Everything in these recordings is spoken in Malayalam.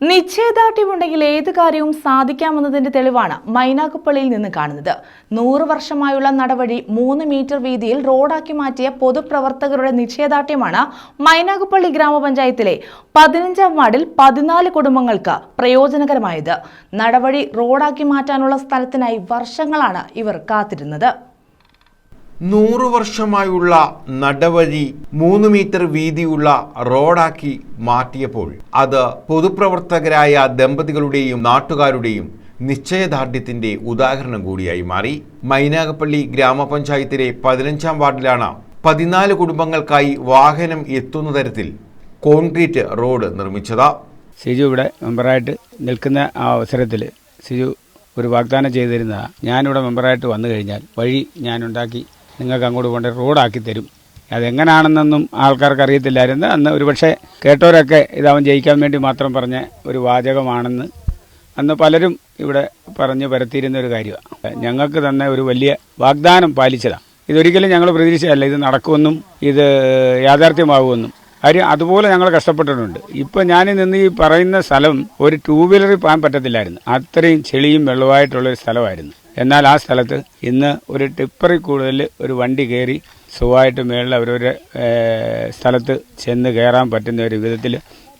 നിശ്ചയദാർഢ്യമുണ്ടെങ്കിൽ ഏത് കാര്യവും സാധിക്കാമെന്നതിന്റെ തെളിവാണ് മൈനാക്കുപ്പള്ളിയിൽ നിന്ന് കാണുന്നത്. നൂറ് വർഷമായുള്ള നടവഴി മൂന്ന് മീറ്റർ വീതിയിൽ റോഡാക്കി മാറ്റിയ പൊതുപ്രവർത്തകരുടെ നിശ്ചയദാർഢ്യമാണ് മൈനാക്കുപ്പള്ളി ഗ്രാമപഞ്ചായത്തിലെ പതിനഞ്ചാം വാർഡിൽ പതിനാല് കുടുംബങ്ങൾക്ക് പ്രയോജനകരമായത്. നടവഴി റോഡാക്കി മാറ്റാനുള്ള സ്ഥലത്തിനായി വർഷങ്ങളാണ് ഇവർ കാത്തിരുന്നത്. നൂറു വർഷമായുള്ള നടവഴി മൂന്ന് മീറ്റർ വീതിയുള്ള റോഡാക്കി മാറ്റിയപ്പോൾ അത് പൊതുപ്രവർത്തകരായ ദമ്പതികളുടെയും നാട്ടുകാരുടെയും നിശ്ചയദാർഢ്യത്തിന്റെ ഉദാഹരണം കൂടിയായി മാറി. മൈനാഗപ്പള്ളി ഗ്രാമപഞ്ചായത്തിലെ പതിനഞ്ചാം വാർഡിലാണ് പതിനാല് കുടുംബങ്ങൾക്കായി വാഹനം എത്തുന്ന തരത്തിൽ കോൺക്രീറ്റ് റോഡ് നിർമ്മിച്ചത്. സിജു ഇവിടെ മെമ്പറായിട്ട് നിൽക്കുന്ന ആ അവസരത്തിൽ സിജു ഒരു വാഗ്ദാനം ചെയ്തിരുന്നതാണ് ഞാനിവിടെ മെമ്പറായിട്ട് വന്നു കഴിഞ്ഞാൽ വഴി ഞാൻ ഉണ്ടാക്കി നിങ്ങൾക്ക് അങ്ങോട്ട് കൊണ്ട് റോഡാക്കി തരും. അതെങ്ങനാണെന്നൊന്നും ആൾക്കാർക്ക് അറിയത്തില്ലായിരുന്നു അന്ന് ഒരുപക്ഷെ കേട്ടവരൊക്കെ ഇതവൻ ജയിക്കാൻ വേണ്ടി മാത്രം പറഞ്ഞ ഒരു വാചകമാണെന്ന് അന്ന് പലരും ഇവിടെ പറഞ്ഞു പരത്തിയിരുന്ന ഒരു കാര്യമാണ്. ഞങ്ങൾക്ക് തന്നെ ഒരു വലിയ വാഗ്ദാനം പാലിച്ചതാണ്. ഇതൊരിക്കലും ഞങ്ങൾ പ്രതീക്ഷിച്ചതല്ല. ഇത് നടക്കുമെന്നും ഇത് യാഥാർത്ഥ്യമാകുമെന്നും. കാര്യം അതുപോലെ ഞങ്ങൾ കഷ്ടപ്പെട്ടിട്ടുണ്ട്. ഇപ്പം ഞാൻ നിന്ന് ഈ പറയുന്ന സ്ഥലം ഒരു ടൂ വീലറിൽ പോകാൻ പറ്റത്തില്ലായിരുന്നു. അത്രയും ചെളിയും വെള്ളമായിട്ടുള്ള ഒരു സ്ഥലമായിരുന്നു. എന്നാൽ ആ സ്ഥലത്ത് ഇന്ന് ഒരു ടിപ്പറിൽ കൂടുതൽ ഒരു വണ്ടി കയറി സുഖമായിട്ട് മേളിൽ അവരൊരു സ്ഥലത്ത് ചെന്ന് കയറാൻ പറ്റുന്ന ഒരു വിധത്തിൽ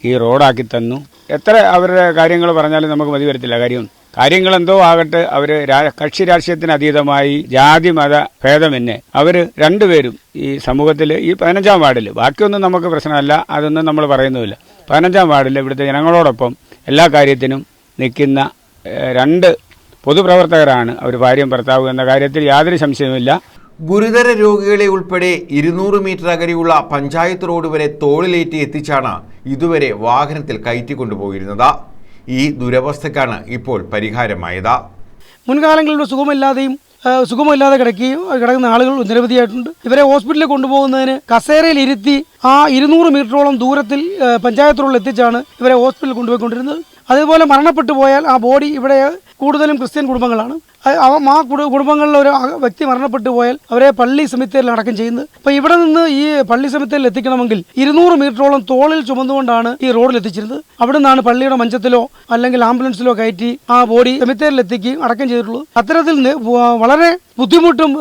ഈ റോഡാക്കി തന്നു. എത്ര അവരുടെ കാര്യങ്ങൾ പറഞ്ഞാലും നമുക്ക് മതി വരത്തില്ല. കാര്യം കാര്യങ്ങൾ എന്തോ ആകട്ടെ അവർ കക്ഷി രാഷ്ട്രീയത്തിന് അതീതമായി ജാതി മത ഭേദമെന്നെ അവർ രണ്ടുപേരും ഈ സമൂഹത്തിൽ ഈ പതിനഞ്ചാം വാർഡിൽ. ബാക്കിയൊന്നും നമുക്ക് പ്രശ്നമല്ല. അതൊന്നും നമ്മൾ പറയുന്നുമില്ല. പതിനഞ്ചാം വാർഡിൽ ഇവിടുത്തെ ജനങ്ങളോടൊപ്പം എല്ലാ കാര്യത്തിനും നിൽക്കുന്ന രണ്ട് പൊതുപ്രവർത്തകരാണ് അവർ ഭാര്യയും ഭർത്താവും എന്ന കാര്യത്തിൽ യാതൊരു സംശയവുമില്ല. ഗുരുതര രോഗികളെ ഉൾപ്പെടെ ഇരുന്നൂറ് മീറ്റർ അകലെയുള്ള പഞ്ചായത്ത് റോഡ് വരെ തോളിലേറ്റി എത്തിച്ചാണ് ഇതുവരെ വാഹനത്തിൽ കയറ്റിക്കൊണ്ടുപോയിരുന്നത്. ഈ ദുരവസ്ഥക്കാണ് ഇപ്പോൾ പരിഹാരമായത്. മുൻകാലങ്ങളിൽ സുഖമില്ലാതെയും സുഖമില്ലാതെ കിടക്കുകയും കിടക്കുന്ന ആളുകൾ നിരവധിയായിട്ടുണ്ട്. ഇവരെ ഹോസ്പിറ്റലിൽ കൊണ്ടുപോകുന്നതിന് കസേരയിൽ ഇരുത്തി ആ ഇരുന്നൂറ് മീറ്ററോളം ദൂരത്തിൽ ആ, പഞ്ചായത്ത് റോഡിൽ എത്തിച്ചാണ് ഇവരെ ഹോസ്പിറ്റലിൽ കൊണ്ടുപോയിക്കൊണ്ടിരുന്നത്. അതുപോലെ മരണപ്പെട്ടു പോയാൽ ആ ബോഡി ഇവിടെ കൂടുതലും ക്രിസ്ത്യൻ കുടുംബങ്ങളാണ്. ആ- കുടുംബങ്ങളിൽ ഒരു വ്യക്തി മരണപ്പെട്ടു പോയാൽ അവരെ പള്ളി സെമിത്തേരിൽ അടക്കം ചെയ്യുന്നത്. അപ്പോൾ ഇവിടെ നിന്ന് ഈ പള്ളി സെമിത്തേരിൽ എത്തിക്കണമെങ്കിൽ ഇരുന്നൂറ് മീറ്ററോളം തോളിൽ ചുമന്നുകൊണ്ടാണ് ഈ റോഡിൽ എത്തിച്ചിരുന്നത്. അവിടെ നിന്നാണ് പള്ളിയുടെ മഞ്ചത്തിലോ അല്ലെങ്കിൽ ആംബുലൻസിലോ കയറ്റി ആ ബോഡി സെമിത്തേരിൽ എത്തിക്കുകയും അടക്കം ചെയ്തിട്ടുള്ളൂ അത്തരത്തിൽ വളരെ ബുദ്ധിമുട്ടും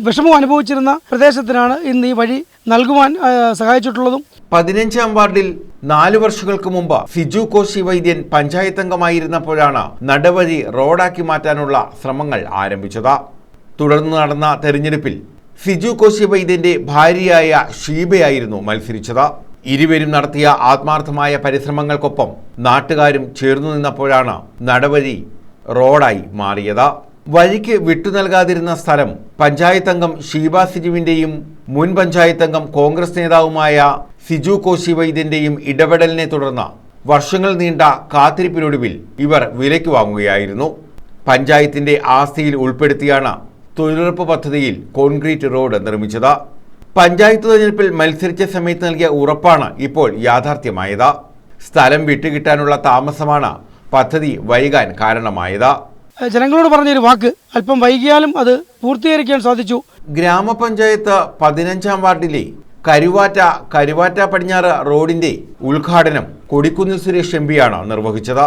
വിഷമവും അനുഭവിച്ചിരുന്ന പ്രദേശത്തിനാണ് ഇന്ന് ഈ വഴി നൽകുവാൻ സഹായിച്ചിട്ടുള്ളതും. പതിനഞ്ചാം വാർഡിൽ നാലു വർഷങ്ങൾക്ക് മുമ്പ് ഫിജു കോശി വൈദ്യൻ പഞ്ചായത്ത് അംഗമായിരുന്നപ്പോഴാണ് നടവഴി റോഡാക്കി മാറ്റാനുള്ള ശ്രമങ്ങൾ ആരംഭിച്ചത്. തുടർന്ന് നടന്ന തെരഞ്ഞെടുപ്പിൽ ഫിജു കോശി വൈദ്യന്റെ ഭാര്യയായ ഷീബയായിരുന്നു മത്സരിച്ചത്. ഇരുവരും നടത്തിയ ആത്മാർത്ഥമായ പരിശ്രമങ്ങൾക്കൊപ്പം നാട്ടുകാരും ചേർന്നു നിന്നപ്പോഴാണ് നടവഴി റോഡായി മാറിയത്. വഴിക്ക് വിട്ടു നൽകാതിരുന്ന സ്ഥലം പഞ്ചായത്തംഗം ഷീബ സിജുവിന്റെയും മുൻ പഞ്ചായത്തംഗം കോൺഗ്രസ് നേതാവുമായ സിജു കോശി വൈദ്യന്റെയും ഇടപെടലിനെ തുടർന്ന് വർഷങ്ങൾ നീണ്ട കാത്തിരിപ്പിനൊടുവിൽ ഇവർ വിലയ്ക്ക് വാങ്ങുകയായിരുന്നു. പഞ്ചായത്തിന്റെ ആസ്തിയിൽ ഉൾപ്പെടുത്തിയാണ് തൊഴിലുറപ്പ് പദ്ധതിയിൽ കോൺക്രീറ്റ് റോഡ് നിർമ്മിച്ചത്. പഞ്ചായത്ത് തെരഞ്ഞെടുപ്പിൽ മത്സരിച്ച സമയത്ത് നൽകിയ ഉറപ്പാണ് ഇപ്പോൾ യാഥാർത്ഥ്യമായത്. സ്ഥലം വിട്ടുകിട്ടാനുള്ള താമസമാണ് പദ്ധതി വൈകാൻ കാരണമായത്. ജനങ്ങളോട് പറഞ്ഞൊരു വാക്ക് അല്പം വൈകിയാലും അത് പൂർത്തീകരിക്കാൻ സാധിച്ചു. ഗ്രാമപഞ്ചായത്ത് പതിനഞ്ചാം വാർഡിലെ കരുവാറ്റ കരുവാറ്റ പടിഞ്ഞാറ് റോഡിന്റെ ഉദ്ഘാടനം കൊടിക്കുന്നിൽ സുരേഷ് എം പിയാണ് നിർവഹിച്ചത്.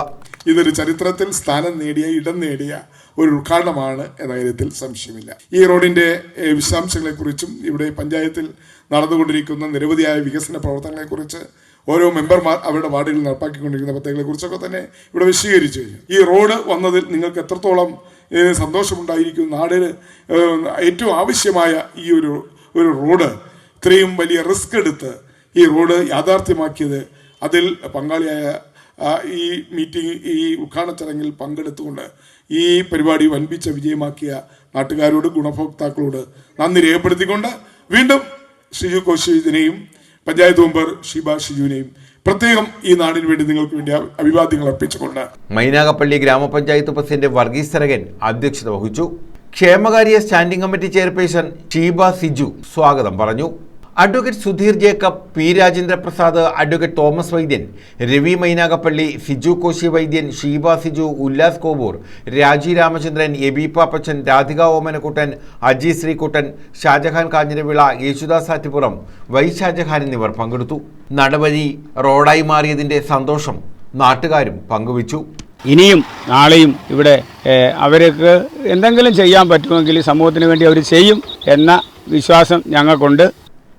ഇതൊരു ചരിത്രത്തിൽ സ്ഥാനം നേടിയ ഇടം നേടിയ ഒരു ഉദ്ഘാടനമാണ് എന്ന കാര്യത്തിൽ സംശയമില്ല. ഈ റോഡിന്റെ വിശദാംശങ്ങളെക്കുറിച്ചും ഇവിടെ പഞ്ചായത്തിൽ നടന്നുകൊണ്ടിരിക്കുന്ന നിരവധിയായ വികസന പ്രവർത്തനങ്ങളെക്കുറിച്ച് ഓരോ മെമ്പർമാർ അവരുടെ വാർഡുകളിൽ നടപ്പാക്കിക്കൊണ്ടിരിക്കുന്ന പദ്ധതികളെക്കുറിച്ചൊക്കെ തന്നെ ഇവിടെ വിശദീകരിച്ചു കഴിഞ്ഞു. ഈ റോഡ് വന്നതിൽ നിങ്ങൾക്ക് എത്രത്തോളം സന്തോഷമുണ്ടായിരിക്കും നാടിന് ഏറ്റവും ആവശ്യമായ ഈ ഒരു ഒരു റോഡ് ഇത്രയും വലിയ റിസ്ക് എടുത്ത് ഈ റോഡ് യാഥാർത്ഥ്യമാക്കിയത് അതിൽ പങ്കാളിയായ ഈ മീറ്റിംഗ് ഈ ഉദ്ഘാടന ചടങ്ങിൽ പങ്കെടുത്തുകൊണ്ട് ഈ പരിപാടി വൻപിച്ച വിജയമാക്കിയ നാട്ടുകാരോട് ഗുണഭോക്താക്കളോട് നന്ദി രേഖപ്പെടുത്തിക്കൊണ്ട് വീണ്ടും ഷിജു കോശിജിനെയും പഞ്ചായത്ത് മെമ്പർ ഷിബ ഷിജുവിനെയും പ്രത്യേകം ഈ നാടിന് വേണ്ടി നിങ്ങൾക്ക് വേണ്ടി അഭിവാദ്യങ്ങൾ അർപ്പിച്ചുകൊണ്ട് മൈനാഗപ്പള്ളി ഗ്രാമപഞ്ചായത്ത് പ്രസിഡന്റ് വർഗീസ് സരകൻ അധ്യക്ഷത വഹിച്ചു. ക്ഷേമകാര്യ standing committee chairperson Sheeba Siju സ്വാഗതം പറഞ്ഞു. Advocate Sudheer Jacob P Rajendra Prasad advocate Thomas Vaidyan Ravi Mainagappally Siju Koshy Vaidyan Sheeba Siju Ullas Kovoor Raji Ramachandran Aby Pappachan Radhika Omanakuttan Aji Sreekuttan Shajahan Kanjiravila Yesudas Attippuram Y Shajahan എന്നിവർ പങ്കെടുത്തു. നടപടി റോഡായി മാറിയതിന്റെ സന്തോഷം നാട്ടുകാരും പങ്കുവച്ചു. ഇനിയും നാളെയും ഇവിടെ അവർക്ക് എന്തെങ്കിലും ചെയ്യാൻ പറ്റുമെങ്കിൽ സമൂഹത്തിന് വേണ്ടി അവർ ചെയ്യും എന്ന വിശ്വാസം ഞങ്ങൾക്കുണ്ട്.